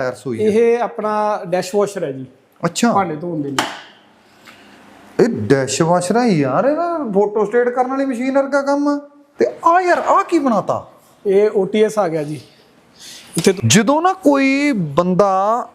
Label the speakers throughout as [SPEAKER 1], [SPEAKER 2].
[SPEAKER 1] ਆ ਰਸੋਈ
[SPEAKER 2] ਇਹ ਆਪਣਾ ਡੈਸ਼ਵਾਸ਼ਰ ਹੈ ਜੀ।
[SPEAKER 1] ਅੱਛਾ।
[SPEAKER 2] ਭਾਂਡੇ ਧੋਣ ਦੇ ਲਈ।
[SPEAKER 1] ਇਹ ਡੈਸ਼ ਵਾਸ਼ਰ ਹੈ ਯਾਰ ਇਹ ਨਾ ਫੋਟੋ ਸਟੇਟ ਕਰਨ ਵਾਲੀ ਮਸ਼ੀਨ ਵਰਗਾ ਕੰਮ ਆ। ਤੇ ਆ ਯਾਰ ਆ ਕੀ ਬਣਾਤਾ?
[SPEAKER 2] ਇਹ OTS ਆ ਗਿਆ ਜੀ। ਇੱਥੇ ਤੋਂ-
[SPEAKER 1] ਜਦੋਂ ਨਾ ਕੋਈ ਬੰਦਾ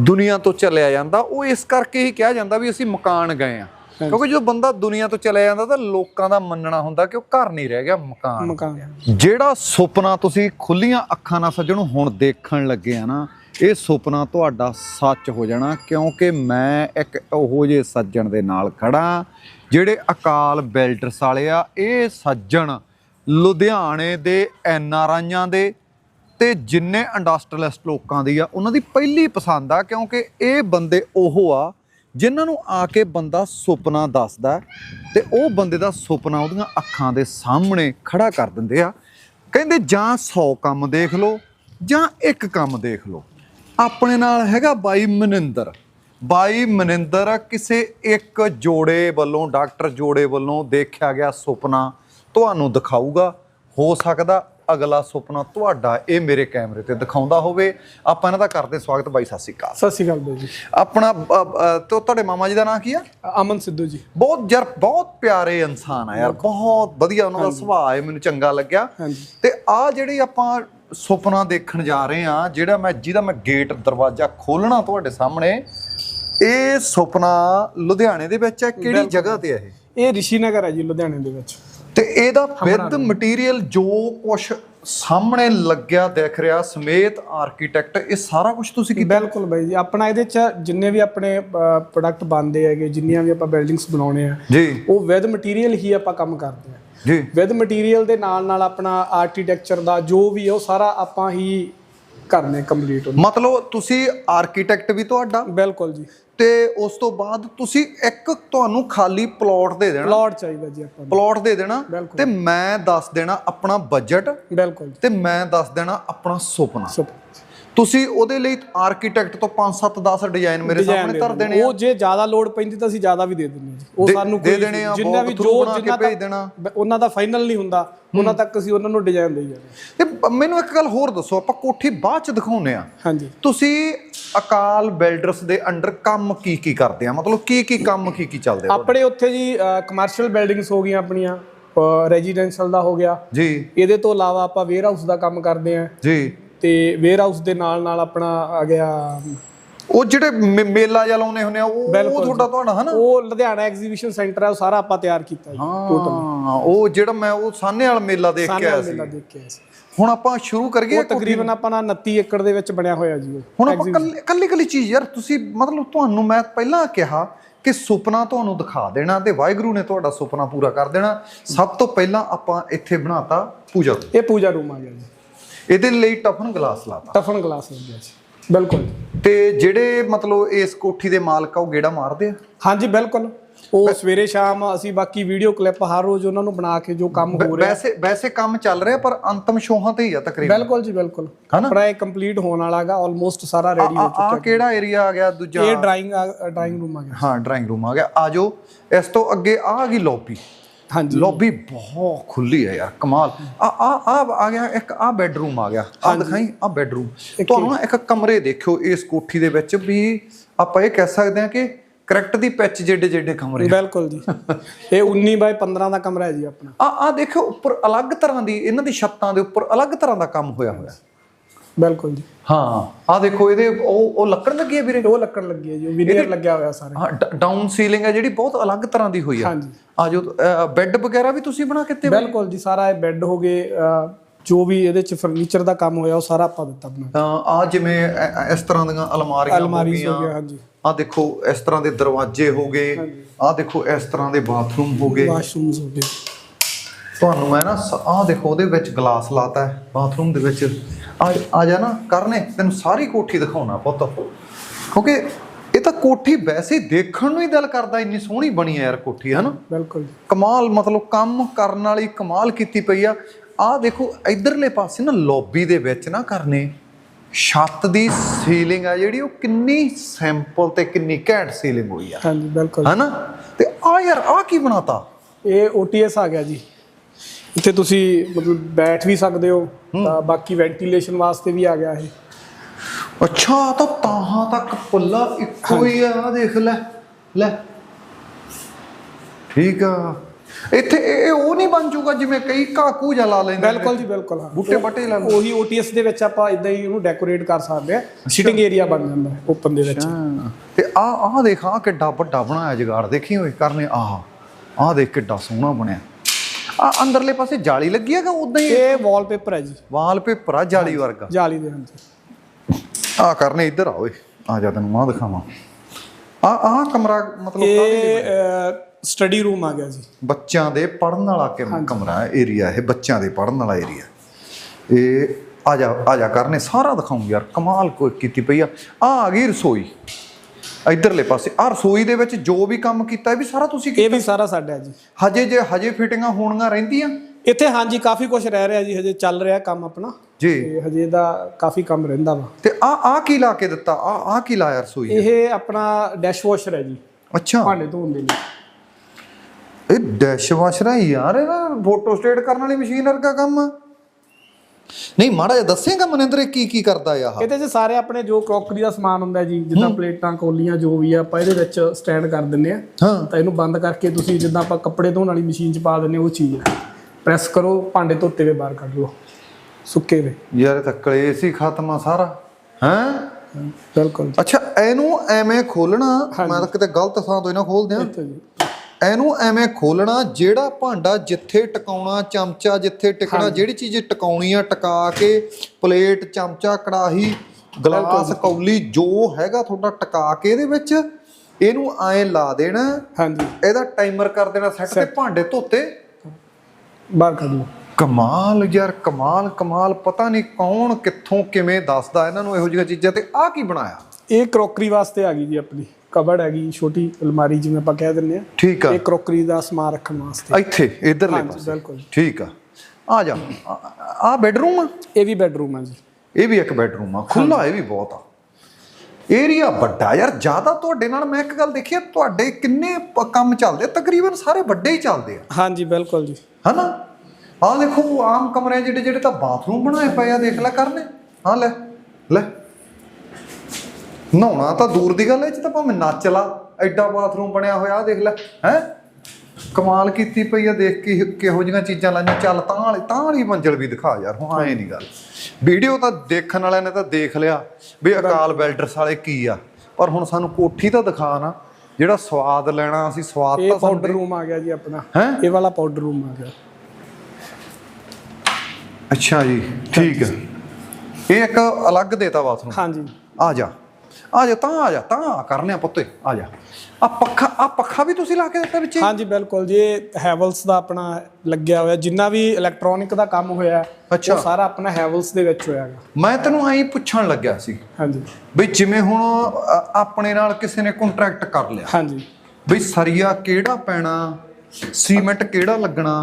[SPEAKER 1] ਦੁਨੀਆ ਤੋਂ ਚਲਿਆ ਜਾਂਦਾ ਉਹ ਇਸ ਕਰਕੇ ਹੀ ਕਿਹਾ ਜਾਂਦਾ ਵੀ ਅਸੀਂ ਮਕਾਨ ਗਏ ਆ। ਕਿਉਂਕਿ ਜਦੋਂ ਬੰਦਾ ਦੁਨੀਆ ਤੋਂ ਚਲਿਆ ਜਾਂਦਾ ਤਾਂ ਲੋਕਾਂ ਦਾ ਮੰਨਣਾ ਹੁੰਦਾ ਕਿ ਉਹ ਘਰ ਨਹੀਂ ਰਹਿ ਗਿਆ ਮਕਾਨ
[SPEAKER 2] ਮਕਾਨ।
[SPEAKER 1] ਜਿਹੜਾ ਸੁਪਨਾ ਤੁਸੀਂ ਖੁੱਲੀਆਂ ਅੱਖਾਂ ਨਾਲ ਸੱਜਣੋ ਹੁਣ ਦੇਖਣ ਲੱਗੇ ਆ ਨਾ ਇਹ ਸੁਪਨਾ ਤੁਹਾਡਾ ਸੱਚ ਹੋ ਜਾਣਾ ਕਿਉਂਕਿ ਮੈਂ ਇੱਕ ਉਹੋ ਜਿਹੇ ਸੱਜਣ ਦੇ ਨਾਲ ਖੜਾ ਜਿਹੜੇ ਅਕਾਲ ਬਿਲਡਰਸ ਵਾਲੇ ਆ ਇਹ ਸੱਜਣ ਲੁਧਿਆਣੇ ਦੇ ਐਨ ਆਰ ਆਈਆਂ ਦੇ ਤੇ ਜਿੰਨੇ ਇੰਡਸਟਰੀਅਲਿਸਟ ਲੋਕਾਂ ਦੀ ਆ ਉਹਨਾਂ ਦੀ ਪਹਿਲੀ ਪਸੰਦ ਆ ਕਿਉਂਕਿ ਇਹ ਬੰਦੇ ਉਹ ਆ ਜਿਨ੍ਹਾਂ ਨੂੰ ਆ ਕੇ ਬੰਦਾ ਸੁਪਨਾ ਦੱਸਦਾ ਹੈ ਤੇ ਉਹ ਬੰਦੇ ਦਾ ਸੁਪਨਾ ਉਹਦੀਆਂ ਅੱਖਾਂ ਦੇ ਸਾਹਮਣੇ ਖੜਾ ਕਰ ਦਿੰਦੇ ਆ। ਕਹਿੰਦੇ, ਜਾਂ 100 ਕੰਮ ਦੇਖ ਲਓ, ਜਾਂ ਇੱਕ ਕੰਮ ਦੇਖ ਲਓ। ਆਪਣੇ ਨਾਲ ਹੈਗਾ ਬਾਈ ਮਨਿੰਦਰ। ਬਾਈ ਮਨਿੰਦਰ ਕਿਸੇ ਇੱਕ ਜੋੜੇ ਵੱਲੋਂ, ਡਾਕਟਰ ਜੋੜੇ ਵੱਲੋਂ ਦੇਖਿਆ ਗਿਆ ਸੁਪਨਾ ਤੁਹਾਨੂੰ ਦਿਖਾਊਗਾ। ਹੋ ਸਕਦਾ ਅਗਲਾ ਸੁਪਨਾ ਤੁਹਾਡਾ ਇਹ ਮੇਰੇ ਕੈਮਰੇ ਤੇ ਦਿਖਾਉਂਦਾ ਹੋਵੇ। ਆਪਾਂ ਇਹਨਾਂ ਦਾ ਕਰਦੇ ਸਵਾਗਤ ਬਾਈ ਸਤਿ ਸ਼੍ਰੀ ਅਕਾਲ।
[SPEAKER 2] ਸਤਿ ਸ਼੍ਰੀ ਅਕਾਲ ਬਾਈ ਜੀ।
[SPEAKER 1] ਆਪਣਾ ਤੇ ਤੁਹਾਡੇ ਮਾਮਾ ਜੀ ਦਾ ਨਾਂ ਕੀ ਆ?
[SPEAKER 2] ਅਮਨ ਸਿੱਧੂ ਜੀ।
[SPEAKER 1] ਬਹੁਤ ਯਾਰ ਬਹੁਤ ਪਿਆਰੇ ਇਨਸਾਨ ਆ ਯਾਰ ਬਹੁਤ ਵਧੀਆ ਉਹਨਾਂ ਦਾ ਸੁਭਾਅ ਹੈ ਮੈਨੂੰ ਚੰਗਾ ਲੱਗਿਆ। ਤੇ ਆ ਜਿਹੜੀ ਆਪਾਂ ਸੁਪਨਾ ਦੇਖਣ ਜਾ ਰਹੇ ਆ ਜਿਹੜਾ ਮੈਂ ਜਿਹਦਾ ਮੈਂ ਗੇਟ ਦਰਵਾਜ਼ਾ ਖੋਲਣਾ ਤੁਹਾਡੇ ਸਾਹਮਣੇ ਇਹ ਸੁਪਨਾ ਲੁਧਿਆਣੇ ਦੇ ਵਿੱਚ ਹੈ? ਕਿਹੜੀ ਜਗ੍ਹਾ ਤੇ ਹੈ ਇਹ?
[SPEAKER 2] ਇਹ ਰਿਸ਼ੀ ਨਗਰ ਹੈ ਜੀ ਲੁਧਿਆਣੇ ਦੇ ਵਿੱਚ।
[SPEAKER 1] ਤੇ ਇਹਦਾ ਵਿਦ ਮਟੀਰੀਅਲ ਜੋ ਕੁਝ ਸਾਹਮਣੇ ਲੱਗਿਆ ਦਿਖ ਰਿਹਾ ਸਮੇਤ ਆਰਕੀਟੈਕਟ ਇਹ ਸਾਰਾ ਕੁਝ ਤੁਸੀਂ ਕੀਤਾ?
[SPEAKER 2] ਬਿਲਕੁਲ ਬਾਈ ਜੀ। ਆਪਣਾ ਇਹਦੇ ਚ ਜਿੰਨੇ ਵੀ ਆਪਣੇ ਪ੍ਰੋਡਕਟ ਬਣਦੇ ਹੈਗੇ ਜਿੰਨੀਆਂ ਵੀ ਆਪਾਂ ਬਿਲਡਿੰਗਸ ਬਣਾਉਣੇ ਆ
[SPEAKER 1] ਜੀ।
[SPEAKER 2] ਉਹ ਵਿਦ ਮਟੀਰੀਅਲ ਹੀ ਆਪਾਂ ਕੰਮ ਕਰਦੇ ਆ।
[SPEAKER 1] ਜੀ।
[SPEAKER 2] ਵਿਦ ਮਟੀਰੀਅਲ ਦੇ ਨਾਲ ਨਾਲ ਆਪਣਾ ਆਰਕੀਟੈਕਚਰ ਦਾ ਜੋ ਵੀ ਉਹ ਸਾਰਾ ਆਪਾਂ ਹੀ ਕਰਨੇ ਕੰਪਲੀਟ
[SPEAKER 1] ਮਤਲਬ ਤੁਸੀਂ ਆਰਕੀਟੈਕਟ ਵੀ ਤੁਹਾਡਾ?
[SPEAKER 2] ਬਿਲਕੁਲ ਜੀ।
[SPEAKER 1] ਤੇ ਉਸ ਤੋਂ ਬਾਅਦ ਤੁਸੀਂ ਇੱਕ ਤੁਹਾਨੂੰ ਖਾਲੀ ਪਲਾਟ ਦੇ ਦੇਣਾ
[SPEAKER 2] ਪਲਾਟ ਚਾਹੀਦਾ ਜੀ ਆਪਾਂ ਨੂੰ।
[SPEAKER 1] ਪਲਾਟ ਦੇ ਦੇਣਾ
[SPEAKER 2] ਬਿਲਕੁਲ।
[SPEAKER 1] ਤੇ ਮੈਂ ਦੱਸ ਦੇਣਾ ਆਪਣਾ ਬਜਟ
[SPEAKER 2] ਬਿਲਕੁਲ
[SPEAKER 1] ਤੇ ਮੈਂ ਦੱਸ ਦੇਣਾ ਆਪਣਾ ਸੁਪਨਾ
[SPEAKER 2] ਸੋ
[SPEAKER 1] ਤੁਸੀਂ ਉਹਦੇ ਲਈ ਆਰਕੀਟੈਕਟ ਤੋਂ 5 7 10 ਡਿਜ਼ਾਈਨ ਮੇਰੇ ਸਾਹਮਣੇ ਧਰ ਦੇਣੇ ਆ।
[SPEAKER 2] ਉਹ ਜੇ ਜ਼ਿਆਦਾ ਲੋਡ ਪੈਂਦੀ ਤਾਂ ਅਸੀਂ ਜ਼ਿਆਦਾ ਵੀ ਦੇ ਦਿੰਦੇ ਜੀ। ਉਹ ਸਾਨੂੰ
[SPEAKER 1] ਦੇ ਦੇਣੇ ਆ,
[SPEAKER 2] ਜਿੰਨਾ ਵੀ ਜੋ ਜਿੰਨਾ
[SPEAKER 1] ਭੇਜ ਦੇਣਾ।
[SPEAKER 2] ਉਹਨਾਂ ਦਾ ਫਾਈਨਲ ਨਹੀਂ ਹੁੰਦਾ ਉਹਨਾਂ ਤੱਕ ਅਸੀਂ ਉਹਨਾਂ ਨੂੰ ਡਿਜ਼ਾਈਨ ਦੇਈ ਜਾਂਦੇ
[SPEAKER 1] ਤੇ ਮੈਨੂੰ ਇੱਕ ਗੱਲ ਹੋਰ ਦੱਸੋ ਆਪਾਂ ਕੋਠੀ ਬਾਅਦ ਚ ਦਿਖਾਉਨੇ ਆ
[SPEAKER 2] ਹਾਂਜੀ।
[SPEAKER 1] ਤੁਸੀਂ ਅਕਾਲ ਬਿਲਡਰਸ ਦੇ ਅੰਡਰ ਕੰਮ ਕੀ ਕੀ ਕਰਦੇ ਆ? ਮਤਲਬ ਕੀ ਕੀ ਕੰਮ ਕੀ ਕੀ ਚੱਲਦੇ ਆ
[SPEAKER 2] ਆਪਣੇ ਉੱਥੇ ਜੀ ਕਮਰਸ਼ੀਅਲ ਬਿਲਡਿੰਗਸ ਹੋ ਗਈਆਂ ਆਪਣੀਆਂ ਰੈਜ਼ੀਡੈਂਸ਼ੀਅਲ ਦਾ ਹੋ ਗਿਆ।
[SPEAKER 1] ਜੀ।
[SPEAKER 2] ਇਹਦੇ ਤੋਂ ਇਲਾਵਾ ਆਪਾਂ ਵੇਅਰ ਹਾਊਸ ਦਾ ਕੰਮ ਕਰਦੇ ਆ
[SPEAKER 1] ਜੀ।
[SPEAKER 2] ਤੇ ਵੇਅਰ ਹਾਊਸ ਦੇ ਨਾਲ ਨਾਲ ਆਪਣਾ ਆ ਗਿਆ।
[SPEAKER 1] ਉਹ ਜਿਹੜੇ ਮੇਲਾ ਜਿਹਾ ਲਾਉਨੇ ਹੁੰਦੇ ਆ ਉਹ ਉਹ ਤੁਹਾਡਾ ਤੁਹਾਡਾ ਹਨਾ?
[SPEAKER 2] ਉਹ ਲੁਧਿਆਣਾ ਐਗਜ਼ੀਬਿਸ਼ਨ ਸੈਂਟਰ ਹੈ ਉਹ ਸਾਰਾ ਆਪਾਂ ਤਿਆਰ ਕੀਤਾ ਜੀ
[SPEAKER 1] ਹਾਂ ਉਹ ਜਿਹੜਾ ਮੈਂ ਉਹ ਸਾਹਨੇ ਵਾਲਾ ਮੇਲਾ ਦੇਖ ਕੇ ਆਇਆ ਸੀ।
[SPEAKER 2] ਮੇਲਾ ਦੇਖ ਕੇ ਆਏ ਸੀ।
[SPEAKER 1] ਹੁਣ ਆਪਾਂ ਸ਼ੁਰੂ ਕਰੀਏ
[SPEAKER 2] ਤਕਰੀਬਨ ਆਪਣਾ 29 ਏਕੜ ਦੇ ਵਿੱਚ ਬਣਿਆ ਹੋਇਆ ਜੀ
[SPEAKER 1] ਹੁਣ ਆਪਾਂ ਕੱਲੀ ਕੱਲੀ ਚੀਜ਼ ਯਾਰ ਤੁਸੀਂ ਮਤਲਬ ਤੁਹਾਨੂੰ ਮੈਂ ਪਹਿਲਾਂ ਕਿਹਾ ਕਿ ਸੁਪਨਾ ਤੁਹਾਨੂੰ ਦਿਖਾ ਦੇਣਾ ਤੇ ਵਾਹਿਗੁਰੂ ਨੇ ਤੁਹਾਡਾ ਸੁਪਨਾ ਪੂਰਾ ਕਰ ਦੇਣਾ। ਸਭ ਤੋਂ ਪਹਿਲਾਂ ਆਪਾਂ ਇੱਥੇ ਬਣਾਤਾ ਪੂਜਾ।
[SPEAKER 2] ਇਹ ਪੂਜਾ ਰੂਮ ਆ ਗਿਆ ਜੀ।
[SPEAKER 1] ਇਹਦੇ ਲਈ ਟਫਨ ਗਲਾਸ ਲਾਤਾ।
[SPEAKER 2] ਟਫਨ ਗਲਾਸ ਲੱਗਿਆ ਜੀ। ਬਿਲਕੁਲ।
[SPEAKER 1] ਤੇ ਜਿਹੜੇ ਮਤਲਬ ਇਸ ਕੋਠੀ ਦੇ ਮਾਲਕ ਆ ਉਹ ਗੇੜਾ ਮਾਰਦੇ ਆ?
[SPEAKER 2] ਹਾਂਜੀ ਬਿਲਕੁਲ। ਉਹ ਸਵੇਰੇ ਸ਼ਾਮ ਅਸੀਂ ਬਾਕੀ ਵੀਡੀਓ ਕਲਿੱਪ ਹਰ ਰੋਜ਼ ਉਹਨਾਂ ਨੂੰ ਬਣਾ ਕੇ ਜੋ ਕੰਮ ਹੋ ਰਿਹਾ।
[SPEAKER 1] ਵੈਸੇ ਵੈਸੇ ਕੰਮ ਚੱਲ ਰਿਹਾ ਪਰ ਅੰਤਮ ਸ਼ੋਹਾਂ ਤੇ ਹੀ ਆ ਤਕਰੀਬਨ।
[SPEAKER 2] ਬਿਲਕੁਲ ਜੀ ਬਿਲਕੁਲ? ਆਪਣਾ ਇਹ ਕੰਪਲੀਟ ਹੋਣ ਵਾਲਾਗਾ ਆਲਮੋਸਟ ਸਾਰਾ ਰੈਡੀ ਹੋ
[SPEAKER 1] ਆ ਆ ਕਿਹੜਾ ਏਰੀਆ ਆ ਗਿਆ ਦੂਜਾ?
[SPEAKER 2] ਇਹ ਡਰਾਇੰਗ ਡਰਾਇੰਗ ਰੂਮ ਆ ਗਿਆ।
[SPEAKER 1] ਹਾਂ ਡਰਾਇੰਗ ਰੂਮ ਆ ਗਿਆ। ਆਜੋ ਇਸ ਤੋਂ ਅੱਗੇ ਆ ਗਈ ਲੌਬੀ
[SPEAKER 2] ਹਾਂਜੀ।
[SPEAKER 1] ਲੌਬੀ ਬਹੁਤ ਖੁੱਲੀ ਹੈ ਯਾਰ ਕਮਾਲ। ਆ ਆ ਆ ਆ ਗਿਆ ਇੱਕ ਆ ਬੈੱਡਰੂਮ ਆ ਗਿਆ। ਆ ਦਿਖਾਈ ਆ ਬੈੱਡਰੂਮ ਤੁਹਾਨੂੰ ਨਾ ਇੱਕ ਕਮਰੇ ਦੇਖਿਓ ਇਸ ਕੋਠੀ ਦੇ ਵਿੱਚ ਵੀ ਆਪਾਂ ਇਹ ਕਹਿ ਸਕਦੇ ਹਾਂ ਕਿ ਕਰੈਕਟ ਦੀ ਪਿੱਚ ਜਿੱਡੇ ਜਿੱਡੇ ਕਮਰੇ
[SPEAKER 2] ਬਿਲਕੁਲ ਜੀ। ਇਹ 19 ਬਾਈ 15 ਦਾ ਕਮਰਾ ਹੈ ਜੀ ਆਪਣਾ।
[SPEAKER 1] ਆ ਆ ਦੇਖਿਓ ਉੱਪਰ ਅਲੱਗ ਤਰ੍ਹਾਂ ਦੀ ਇਹਨਾਂ ਦੀ ਛੱਤਾਂ ਦੇ ਉੱਪਰ ਅਲੱਗ ਤਰ੍ਹਾਂ ਦਾ ਕੰਮ ਹੋਇਆ ਹੋਇਆ।
[SPEAKER 2] ਬਿਲਕੁਲ ਜੀ।
[SPEAKER 1] ਹਾਂ ਆ ਦੇਖੋ ਇਹਦੇ ਉਹ ਉਹ ਲੱਕੜ ਲੱਗੀ ਹੈ ਵੀਰੇ?
[SPEAKER 2] ਉਹ ਲੱਕੜ ਲੱਗੀ ਹੈ ਜੀ ਉਹ ਵਿਨੀਅਰ ਲੱਗਿਆ ਹੋਇਆ ਸਾਰੇ।
[SPEAKER 1] ਹਾਂ ਡਾਊਨ ਸੀਲਿੰਗ ਹੈ ਜਿਹੜੀ ਬਹੁਤ ਅਲੱਗ ਤਰ੍ਹਾਂ ਦੀ ਹੋਈ ਆ
[SPEAKER 2] ਹਾਂਜੀ।
[SPEAKER 1] ਆ ਜੋ ਬੈੱਡ ਵਗੈਰਾ ਵੀ ਤੁਸੀਂ ਬਣਾ ਕੇ ਦਿੱਤੇ?
[SPEAKER 2] ਬਿਲਕੁਲ ਜੀ ਸਾਰਾ ਇਹ ਬੈੱਡ ਹੋ ਗਏ ਜੋ ਵੀ ਇਹਦੇ ਚ ਫਰਨੀਚਰ ਦਾ ਕੰਮ ਹੋਇਆ ਉਹ ਸਾਰਾ ਆਪਾਂ ਦਿੱਤਾ ਬਣਾ
[SPEAKER 1] ਆ ਜਿਵੇਂ ਇਸ ਤਰ੍ਹਾਂ ਦੀਆਂ ਅਲਮਾਰੀਆਂ ਹੋ
[SPEAKER 2] ਹੋ
[SPEAKER 1] ਗਈਆਂ
[SPEAKER 2] ਹਾਂਜੀ।
[SPEAKER 1] ਆ ਦੇਖੋ ਇਸ ਤਰ੍ਹਾਂ ਦੇ ਦਰਵਾਜ਼ੇ ਹੋ ਗਏ। ਆ ਦੇਖੋ ਇਸ ਤਰ੍ਹਾਂ ਦੇ ਬਾਥਰੂਮ ਹੋ ਗਏ।
[SPEAKER 2] ਵਾਸ਼ਰੂਮਸ ਹੋ ਗਏ।
[SPEAKER 1] ਤੁਹਾਨੂੰ ਮੈਂ ਨਾ ਆ ਦੇਖੋ ਉਹਦੇ ਵਿੱਚ ਗਲਾਸ ਲਾਤਾ ਹੈ ਬਾਥਰੂਮ ਦੇ ਵਿੱਚ। ਆ ਆ ਜਾ ਨਾ ਕਰਨੇ ਤੈਨੂੰ ਸਾਰੀ ਕੋਠੀ ਦਿਖਾਉਣਾ ਪੁੱਤ। ਕਿਉਂਕਿ ਇਹ ਤਾਂ ਕੋਠੀ ਵੈਸੇ ਦੇਖਣ ਨੂੰ ਹੀ ਦਿਲ ਕਰਦਾ ਇੰਨੀ ਸੋਹਣੀ ਬਣੀ ਹੈ ਯਾਰ ਕੋਠੀ ਹਨਾ
[SPEAKER 2] ਬਿਲਕੁਲ
[SPEAKER 1] ਕਮਾਲ ਮਤਲਬ ਕੰਮ ਕਰਨ ਵਾਲੀ ਕਮਾਲ ਕੀਤੀ ਪਈ ਆ। ਆ ਦੇਖੋ ਇਧਰਲੇ ਪਾਸੇ ਨਾ ਲੌਬੀ ਦੇ ਵਿੱਚ ਨਾ ਕਰਨੇ ਛੱਤ ਦੀ ਸੀਲਿੰਗ ਆ ਜਿਹੜੀ ਉਹ ਕਿੰਨੀ ਸਿੰਪਲ ਤੇ ਕਿੰਨੀ ਘੈਂਟ ਸੀਲਿੰਗ ਹੋਈ ਆ।
[SPEAKER 2] ਹਾਂਜੀ ਬਿਲਕੁਲ।
[SPEAKER 1] ਹਨਾ ਤੇ ਆ ਯਾਰ ਆ ਕੀ ਬਣਾਤਾ?
[SPEAKER 2] ਇਹ OTS ਆ ਗਿਆ ਜੀ। ਇੱਥੇ ਤੁਸੀਂ ਮਤਲਬ ਬੈਠ ਵੀ ਸਕਦੇ ਹੋ ਤਾਂ ਬਾਕੀ ਵੈਂਟੀਲੇਸ਼ਨ ਵਾਸਤੇ ਵੀ ਆ ਗਿਆ ਇਹ।
[SPEAKER 1] ਅੱਛਾ ਤਾਂ ਤਾਹਾਂ ਤੱਕ ਪੱਲਾ ਇੱਕੋ ਹੀ ਆ ਆਹ ਦੇਖ ਲੈ ਲੈ। ਠੀਕ ਆ। ਇੱਥੇ ਇਹ ਇਹ ਉਹ ਨਹੀਂ ਬਣ ਜੂਗਾ ਜਿਵੇਂ ਕਈ ਕਾਕੂ ਜਾ ਲਾ ਲੈਂਦੇ ਨੇ।
[SPEAKER 2] ਬਿਲਕੁਲ ਜੀ ਬਿਲਕੁਲ ਹਾਂ।
[SPEAKER 1] ਬੂਟੇ ਬਾਟੇ ਲਾ ਲਓ।
[SPEAKER 2] ਉਹੀ OTS ਦੇ ਵਿੱਚ ਆਪਾਂ ਇਦਾਂ ਹੀ ਉਹਨੂੰ ਡੈਕੋਰੇਟ ਕਰ ਸਕਦੇ ਆ ਸਿਟਿੰਗ ਏਰੀਆ ਬਣ ਜਾਂਦਾ ਹੈ ਓਪਨ ਦੇ ਵਿੱਚ।
[SPEAKER 1] ਹਾਂ। ਤੇ ਆ ਆ ਦੇਖ ਆ ਕਿੱਡਾ ਵੱਡਾ ਬਣਾਇਆ ਜਗਾੜ। ਦੇਖੀ ਹੋਏ ਕਰਨੇ ਆਹ। ਆ ਦੇਖ ਕਿੱਡਾ ਸੋਹਣਾ ਬਣਿਆ। ਆ ਅੰਦਰਲੇ ਪਾਸੇ ਜਾਲੀ ਲੱਗੀ ਹੈਗਾ ਉਦਾਂ ਹੀ?
[SPEAKER 2] ਇਹ ਵਾਲਪੇਪਰ ਹੈ ਜੀ।
[SPEAKER 1] ਵਾਲਪੇਪਰ ਆ ਜਾਲੀ ਵਰਗਾ।
[SPEAKER 2] ਜਾਲੀ ਦੇ ਹਾਂਜੀ।
[SPEAKER 1] ਆ ਕਰਨੇ ਇੱਧਰ ਆ ਓਏ। ਆ ਜਾ ਤੈਨੂੰ ਮਾਂ ਦਿਖਾਵਾਂ। ਆ ਆ ਕਮਰਾ ਮਤਲਬ
[SPEAKER 2] ਇਹ ਸਟੱਡੀ ਰੂਮ ਆ ਗਿਆ ਜੀ।
[SPEAKER 1] ਬੱਚਿਆਂ ਦੇ ਪੜਨ ਵਾਲਾ ਕਮ- ਕਮਰਾ ਹੈ ਏਰੀਆ ਇਹ ਬੱਚਿਆਂ ਦੇ ਪੜਨ ਵਾਲਾ ਏਰੀਆ ਇਹ ਆ ਜਾ ਆ ਜਾ ਕਰਨੇ ਸਾਰਾ ਦਿਖਾਉਂ ਯਾਰ ਕਮਾਲ ਕੋਈ ਕੀਤੀ ਪਈ ਆ। ਆ ਆ ਗਈ ਰਸੋਈ। ਇਧਰਲੇ ਪਾਸੇ। ਆ ਰਸੋਈ ਦੇ ਵਿੱਚ ਜੋ ਵੀ ਕੰਮ ਕੀਤਾ ਇਹ ਵੀ ਸਾਰਾ ਤੁਸੀਂ ਕੀਤਾ
[SPEAKER 2] ਇਹ ਵੀ ਸਾਰਾ ਸਾਡਾ ਹੈ ਜੀ।
[SPEAKER 1] ਹਜੇ ਜੇ ਹਜੇ ਫਿਟਿੰਗਾਂ ਹੋਣੀਆਂ ਰਹਿੰਦੀਆਂ?
[SPEAKER 2] ਇੱਥੇ ਹਾਂਜੀ ਕਾਫੀ ਕੁਝ ਰਹਿ ਰਿਹਾ ਜੀ ਹਜੇ ਚੱਲ ਰਿਹਾ ਕੰਮ ਆਪਣਾ।
[SPEAKER 1] ਜੀ।
[SPEAKER 2] ਤੇ ਹਜੇ ਦਾ ਕਾਫੀ ਕੰਮ ਰਹਿੰਦਾ ਵਾ।
[SPEAKER 1] ਤੇ ਆ ਆ ਕੀ ਲਾ ਕੇ ਦਿੱਤਾ? ਆ ਆ ਕੀ ਲਾਇਆ ਰਸੋਈ
[SPEAKER 2] ਇਹ ਆਪਣਾ ਡੈਸ਼ ਵਾਸ਼ਰ ਹੈ ਜੀ।
[SPEAKER 1] ਅੱਛਾ।
[SPEAKER 2] ਭਾਂਡੇ ਧੋਣ ਦੇ ਲਈ।
[SPEAKER 1] ਇਹ ਡੈਸ਼ ਵਾਸ਼ਰ ਹੈ ਯਾਰ ਇਹ ਫੋਟੋ ਸਟੇਟ ਕਰਨ ਵਾਲੀ ਮਸ਼ੀਨ ਵਰਗਾ ਕੰਮ ਆ। ਨਹੀਂ ਮਾੜਾ ਜਿਹਾ ਦੱਸੇਗਾ ਮਨਿੰਦਰ ਇਹ ਕੀ ਕੀ ਕਰਦਾ ਆ ਆਹ?
[SPEAKER 2] ਇਹਦੇ 'ਚ ਸਾਰੇ ਆਪਣੇ ਜੋ ਕਰੋਕਰੀ ਦਾ ਸਮਾਨ ਹੁੰਦਾ ਹੈ ਜੀ ਜਿੱਦਾਂ ਪਲੇਟਾਂ ਕੌਲੀਆਂ ਜੋ ਵੀ ਆ ਆਪਾਂ ਇਹਦੇ ਵਿੱਚ ਸਟੈਂਡ ਕਰ ਦਿੰਨੇ ਆ।
[SPEAKER 1] ਹਾਂ।
[SPEAKER 2] ਤਾਂ ਇਹਨੂੰ ਬੰਦ ਕਰਕੇ ਤੁਸੀਂ ਜਿੱਦਾਂ ਆਪਾਂ ਕੱਪੜੇ ਧੋਣ ਵਾਲੀ ਮਸ਼ੀਨ 'ਚ ਪਾ ਦਿੰਨੇ ਉਹ ਚੀਜ਼ ਹੈ ਪ੍ਰੈਸ ਕਰੋ ਭਾਂਡੇ ਧੋਤੇ ਵੇ ਬਾਹਰ ਕੱਢ ਲਓ। ਸੁੱਕੇ ਵੇ
[SPEAKER 1] ਯਾਰ ਇਹ ਤਾਂ ਕਲੇਸ਼ ਹੀ ਖਤਮ ਆ ਸਾਰਾ। ਹੈਂ?
[SPEAKER 2] ਬਿਲਕੁਲ
[SPEAKER 1] ਅੱਛਾ ਇਹਨੂੰ ਐਵੇਂ ਖੋਲਣਾ ਮੈਂ ਤਾਂ ਕਿਤੇ ਗਲਤ ਥਾਂ ਤੋਂ ਇਹਨਾਂ ਖੋਲ ਦਿਆਂ।
[SPEAKER 2] ਇੱਥੇ ਜੀ।
[SPEAKER 1] ਇਹਨੂੰ ਐਵੇਂ ਖੋਲਣਾ ਜਿਹੜਾ ਭਾਂਡਾ ਜਿੱਥੇ ਟਿਕਾਉਣਾ ਚਮਚਾ ਜਿੱਥੇ ਟਿਕਣਾ ਜਿਹੜੀ ਚੀਜ਼ ਟਿਕਾਉਣੀ ਆ ਟਿਕਾ ਕੇ ਪਲੇਟ ਚਮਚਾ ਕੜਾਹੀ ਗਲਾਸ ਕੌਲੀ ਜੋ ਹੈਗਾ ਤੁਹਾਡਾ ਟਿਕਾ ਕੇ ਇਹਦੇ ਵਿੱਚ ਇਹਨੂੰ ਐਂ ਲਾ ਦੇਣਾ।
[SPEAKER 2] ਹਾਂਜੀ।
[SPEAKER 1] ਇਹਦਾ ਟਾਈਮਰ ਕਰ ਦੇਣਾ ਸੈੱਟ ਤੇ ਭਾਂਡੇ ਧੋਤੇ।
[SPEAKER 2] ਬਾਹਰ ਕੱਢ ਲਓ
[SPEAKER 1] ਕਮਾਲ ਯਾਰ ਕਮਾਲ ਕਮਾਲ। ਪਤਾ ਨਹੀਂ ਕੌਣ ਕਿੱਥੋਂ ਕਿਵੇਂ ਦੱਸਦਾ ਇਹਨਾਂ ਨੂੰ ਇਹੋ ਜਿਹੀਆਂ ਚੀਜ਼ਾਂ ਤੇ ਆਹ ਕੀ ਬਣਾਇਆ?
[SPEAKER 2] ਇਹ ਕਰੋਕਰੀ ਵਾਸਤੇ ਆ ਗਈ ਜੀ ਆਪਣੀ। ਕਬੜ ਹੈਗੀ ਛੋਟੀ ਅਲਮਾਰੀ ਜਿਵੇਂ ਆਪਾਂ ਕਹਿ ਦਿੰਨੇ ਆ
[SPEAKER 1] ਠੀਕ ਆ।
[SPEAKER 2] ਇਹ ਕਰੋਕਰੀ ਦਾ ਸਮਾਨ ਰੱਖਣ ਵਾਸਤੇ।
[SPEAKER 1] ਇੱਥੇ ਇਧਰਲੇ ਪਾਸੇ।
[SPEAKER 2] ਬਿਲਕੁਲ
[SPEAKER 1] ਠੀਕ ਆ। ਆ ਜਾ। ਆ ਬੈਡਰੂਮ ਆ?
[SPEAKER 2] ਇਹ ਵੀ ਬੈਡਰੂਮ ਹੈ ਜੀ।
[SPEAKER 1] ਇਹ ਵੀ ਇੱਕ ਬੈਡਰੂਮ ਆ। ਖੁੱਲਾ ਇਹ ਵੀ ਬਹੁਤ ਆ। ਏਰੀਆ ਵੱਡਾ ਯਾਰ ਜ਼ਿਆਦਾ ਤੁਹਾਡੇ ਨਾਲ ਮੈਂ ਇੱਕ ਗੱਲ ਦੇਖੀ ਆ, ਤੁਹਾਡੇ ਕਿੰਨੇ ਕੰਮ ਚੱਲਦੇ ਆ? ਤਕਰੀਬਨ ਸਾਰੇ ਵੱਡੇ ਹੀ ਚੱਲਦੇ ਆ।
[SPEAKER 2] ਹਾਂਜੀ ਬਿਲਕੁਲ ਜੀ।
[SPEAKER 1] ਹਨਾ? ਆਹ ਦੇਖੋ ਆਮ ਕਮਰੇ ਜਿਹੜੇ ਜਿਹੜੇ ਤਾਂ ਬਾਥਰੂਮ ਬਣਾਏ ਪਏ ਆ ਦੇਖ ਲੈ ਕਰਨੇ। ਹਾਂ ਲੈ ਲੈ। ਨਹਾਉਣਾ ਤਾਂ ਦੂਰ ਦੀ ਗੱਲ ਐ ਚ ਤਾਂ ਭਾਵੇਂ ਨੱਚ ਲਾ ਐਡਾ ਬਾਥਰੂਮ ਬਣਿਆ ਹੋਇਆ ਦੇਖ ਲੈ ਹੈ? ਕਮਾਲ ਕੀਤੀ ਪਈ ਆ ਦੇਖ ਕੇ ਕਿਹੋ ਜਿਹੀਆਂ ਚੀਜ਼ਾਂ ਲਾਈਆਂ ਚੱਲ ਤਾਂ ਵਾਲੀ ਤਾਂ ਵਾਲੀ ਮੰਜ਼ਲ ਵੀ ਦਿਖਾ ਯਾਰ ਹੁਣ ਐ ਨਹੀਂ ਗੱਲ। ਵੀਡੀਓ ਤਾਂ ਦੇਖਣ ਵਾਲਿਆਂ ਨੇ ਤਾਂ ਦੇਖ ਲਿਆ ਵੀ ਅਕਾਲ ਬਿਲਡਰਸ ਵਾਲੇ ਕੀ ਆ ਪਰ ਹੁਣ ਸਾਨੂੰ ਕੋਠੀ ਤਾਂ ਦਿਖਾ ਨਾ ਜਿਹੜਾ ਸਵਾਦ ਲੈਣਾ ਅਸੀਂ ਸਵਾਦ ਤਾਂ
[SPEAKER 2] ਪਾਊਡਰ ਰੂਮ ਆ ਗਿਆ ਜੀ ਆਪਣਾ।
[SPEAKER 1] ਹੈਂ?
[SPEAKER 2] ਇਹ ਵਾਲਾ ਪਾਊਡਰ ਰੂਮ ਆ ਗਿਆ।
[SPEAKER 1] ਅੱਛਾ ਜੀ ਠੀਕ ਹੈ ਇਹ ਇੱਕ ਅਲੱਗ ਦੇਤਾ ਬਾਥਰੂਮ
[SPEAKER 2] ਹਾਂਜੀ।
[SPEAKER 1] ਆ ਜਾ। ਆ ਜਾ ਤਾਂ ਆ ਜਾ ਤਾਂ ਆ ਕਰਨੇ ਆ ਪੁੱਤੇ ਆ ਜਾ। ਆ ਪੱਖਾ ਆ ਪੱਖਾ ਵੀ ਤੁਸੀਂ ਲਾ ਕੇ ਦਿੱਤਾ ਵਿੱਚ?
[SPEAKER 2] ਹਾਂਜੀ ਬਿਲਕੁਲ ਜੀ ਇਹ ਹੈਵਲਸ ਦਾ ਆਪਣਾ ਲੱਗਿਆ ਹੋਇਆ ਜਿੰਨਾ ਵੀ ਇਲੈਕਟ੍ਰੋਨਿਕ ਦਾ ਕੰਮ ਹੋਇਆ। ਉਹ ਸਾਰਾ ਆਪਣਾ ਹੈਵਲਸ ਦੇ ਵਿੱਚ ਹੋਇਆ
[SPEAKER 1] ਮੈਂ ਤੈਨੂੰ ਐਂ ਪੁੱਛਣ ਲੱਗਿਆ ਸੀ
[SPEAKER 2] ਹਾਂਜੀ।
[SPEAKER 1] ਵੀ ਜਿਵੇਂ ਹੁਣ ਆਪਣੇ ਨਾਲ ਕਿਸੇ ਨੇ ਕੰਟਰੈਕਟ ਕਰ ਲਿਆ।
[SPEAKER 2] ਹਾਂਜੀ।
[SPEAKER 1] ਵੀ ਸਰੀਆ ਕਿਹੜਾ ਪੈਣਾ ਸੀਮੈਂਟ ਕਿਹੜਾ ਲੱਗਣਾ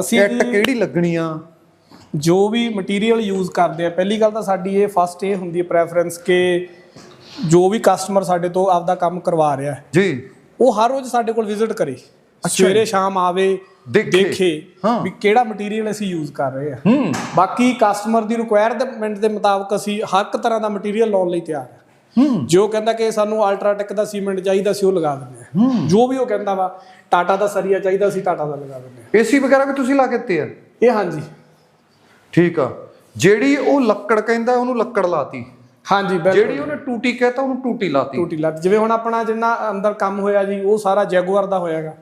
[SPEAKER 2] ਅਸੀਂ
[SPEAKER 1] ਇੱਟ ਕਿਹੜੀ ਲੱਗਣੀ ਆ?
[SPEAKER 2] ਜੋ ਵੀ ਮਟੀਰੀਅਲ ਯੂਜ਼ ਕਰਦੇ ਆ ਪਹਿਲੀ ਗੱਲ ਤਾਂ ਸਾਡੀ ਇਹ ਫਸਟ ਇਹ ਹੁੰਦੀ ਹੈ ਪ੍ਰੈਫਰੈਂਸ ਕਿ ਜੋ ਵੀ ਕਸਟਮਰ ਸਾਡੇ ਤੋਂ ਆਪਦਾ ਕੰਮ ਕਰਵਾ ਰਿਹਾ ਹੈ
[SPEAKER 1] ਜੀ।
[SPEAKER 2] ਉਹ ਹਰ ਰੋਜ਼ ਸਾਡੇ ਕੋਲ ਵਿਜ਼ਿਟ ਕਰੇ। ਸਵੇਰੇ ਸ਼ਾਮ ਆਵੇ
[SPEAKER 1] ਦੇਖੇ।
[SPEAKER 2] ਵੀ ਕਿਹੜਾ ਮਟੀਰੀਅਲ ਅਸੀਂ ਯੂਜ਼ ਕਰ ਰਹੇ
[SPEAKER 1] ਹੂੰ।
[SPEAKER 2] ਬਾਕੀ ਕਸਟਮਰ ਦੀ ਰਿਕੁਆਇਰਮੈਂਟ ਦੇ ਮੁਤਾਬਕ ਅਸੀਂ ਹਰ ਇੱਕ ਤਰ੍ਹਾਂ ਦਾ ਮਟੀਰੀਅਲ ਲਾਉਣ ਲਈ ਤਿਆਰ ਹਾਂ।
[SPEAKER 1] ਹੂੰ।
[SPEAKER 2] ਜੋ ਕਹਿੰਦਾ ਕਿ ਸਾਨੂੰ ਅਲਟਰਾਟੈਕ ਦਾ ਸੀਮੈਂਟ ਚਾਹੀਦਾ ਸੀ ਉਹ ਲਗਾ ਦਿੰਦੇ ਆ ਜੋ ਵੀ ਉਹ ਕਹਿੰਦਾ ਵਾ ਟਾਟਾ ਦਾ ਸਰੀਆ ਚਾਹੀਦਾ ਸੀ ਟਾਟਾ ਦਾ ਲਗਾ ਦਿੰਦੇ ਆ
[SPEAKER 1] ਏਸੀ ਵਗੈਰਾ ਵੀ ਤੁਸੀਂ ਲਾ ਕੇ ਦਿੱਤੇ ਆ?
[SPEAKER 2] ਇਹ ਹਾਂਜੀ।
[SPEAKER 1] ਠੀਕ ਆ। ਜਿਹੜੀ ਉਹ ਲੱਕੜ ਕਹਿੰਦਾ ਉਹਨੂੰ ਲੱਕੜ ਲਾਤੀ।
[SPEAKER 2] ਹਾਂਜੀ
[SPEAKER 1] ਜਿਹੜੀ ਉਹਨੇ ਟੂਟੀ ਕਹਿਤਾ ਉਹਨੂੰ ਟੂਟੀ ਲਾਤੀ।
[SPEAKER 2] ਟੂਟੀ ਲੱਤ। ਜਿਵੇਂ ਹੁਣ ਆਪਣਾ ਜਿੰਨਾ ਅੰਦਰ ਕੰਮ ਹੋਇਆ ਜੀ ਉਹ ਸਾਰਾ ਜੈਗੁਆਰ ਦਾ ਹੋਇਆਗਾ।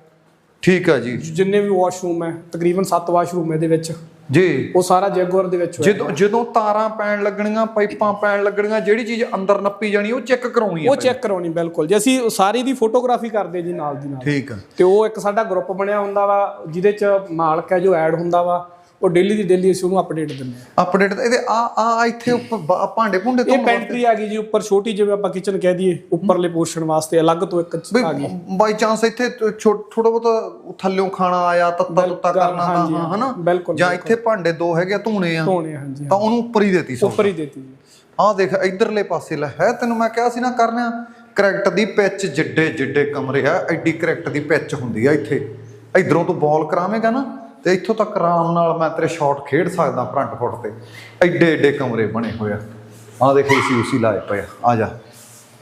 [SPEAKER 1] ਠੀਕ ਆ ਜੀ।
[SPEAKER 2] ਜਿੰਨੇ ਵੀ ਵਾਸ਼ਰੂਮ ਹੈ ਤਕਰੀਬਨ 7 ਵਾਸ਼ਰੂਮ ਇਹਦੇ ਵਿੱਚ।
[SPEAKER 1] ਜੀ।
[SPEAKER 2] ਉਹ ਸਾਰਾ ਜੈਗੁਆਰ ਦੇ ਵਿੱਚ ਹੋਇਆ।
[SPEAKER 1] ਜਦੋਂ ਜਦੋਂ ਤਾਰਾਂ ਪੈਣ ਲੱਗਣੀਆਂ ਪਾਈਪਾਂ ਪੈਣ ਲੱਗਣੀਆਂ ਜਿਹੜੀ ਚੀਜ਼ ਅੰਦਰ ਨੱਪੀ ਜਾਣੀ ਉਹ ਚੈੱਕ ਕਰਾਉਣੀ ਆ
[SPEAKER 2] ਉਹ ਚੈੱਕ ਕਰਾਉਣੀ ਬਿਲਕੁਲ ਜੀ। ਅਸੀਂ ਸਾਰੀ ਦੀ ਫੋਟੋਗ੍ਰਾਫੀ ਕਰਦੇ ਜੀ ਨਾਲ ਦੀ ਨਾਲ।
[SPEAKER 1] ਠੀਕ ਆ।
[SPEAKER 2] ਤੇ ਉਹ ਇੱਕ ਸਾਡਾ ਗਰੁੱਪ ਬਣਿਆ ਹੁੰਦਾ ਵਾ ਜਿਹਦੇ ਚ ਮਾਲਕ ਹੈ ਜੋ ਐਡ ਹੁੰਦਾ ਵਾ। ਉਹ ਡੇਲੀ ਦੀ ਡੇਲੀ ਅਸੀਂ ਉਹਨੂੰ ਅਪਡੇਟ ਦਿੰਦੇ ਆ
[SPEAKER 1] ਅਪਡੇਟ ਇਹਦੇ ਆ ਆ ਇੱਥੇ ਉੱਪਰ ਬ- ਭਾਂਡੇ ਭੁੰਡੇ ਤੋਂ
[SPEAKER 2] ਇਹ ਪੈਂਟਰੀ ਆ ਗਈ ਜੀ ਉੱਪਰ ਛੋਟੀ ਜਿਵੇਂ ਆਪਾਂ ਕਿਚਨ ਕਹਿ ਦਈਏ ਉੱਪਰਲੇ ਪੋਰਸ਼ਨ ਵਾਸਤੇ ਅਲੱਗ ਤੋਂ ਇੱਕ ਆ ਗਈ।
[SPEAKER 1] ਬਾਈ ਚਾਂਸ ਇੱਥੇ ਥੋੜਾ ਬਹੁਤ ਥੱਲਿਓਂ ਖਾਣਾ ਆਇਆ ਤੱਤਾ ਤੁੱਤਾ ਕਰਨਾ
[SPEAKER 2] ਹਾਂਜੀ,
[SPEAKER 1] ਹਨਾ?
[SPEAKER 2] ਬਿਲਕੁਲ,
[SPEAKER 1] ਜਾਂ ਇੱਥੇ ਭਾਂਡੇ ਦੋ ਹੈਗੇ ਆ, ਧੋਣੇ ਆ।
[SPEAKER 2] ਧੋਣੇ ਹਾਂਜੀ
[SPEAKER 1] ਤਾਂ ਉਹਨੂੰ ਉੱਪਰ ਹੀ ਦੇਤੀ ਸੋ
[SPEAKER 2] ਉੱਪਰ ਹੀ ਦੇਤੀ ਜੀ।
[SPEAKER 1] ਆਹ ਦੇਖ ਇਧਰਲੇ ਪਾਸੇ ਲੈ ਹੈ ਤੈਨੂੰ ਮੈਂ ਕਿਹਾ ਸੀ ਨਾ ਕਰਨਿਆ ਕਰੈਕਟ ਦੀ ਪਿੱਚ ਜਿੱਡੇ ਜਿੱਡੇ ਕਮਰੇ ਆ ਐਡੀ ਕਰੈਕਟ ਦੀ ਪਿੱਚ ਹੁੰਦੀ ਆ ਇੱਥੇ। ਇਧਰੋਂ ਤੂੰ ਬਾਲ ਕਰਾਵੇਂਗਾ ਨਾ ਤੇ ਇੱਥੋਂ ਤੱਕ ਆਰਾਮ ਨਾਲ ਮੈਂ ਤੇਰੇ ਸ਼ਾਟ ਖੇਡ ਸਕਦਾ ਫਰੰਟ ਫੁੱਟ ਤੇ। ਐਡੇ ਐਡੇ ਕਮਰੇ ਬਣੇ ਹੋਏ ਆ। ਆ ਦੇਖ ਏਸੀ ਉਸੀ ਲਾਏ ਪਏ ਆ। ਜਾ,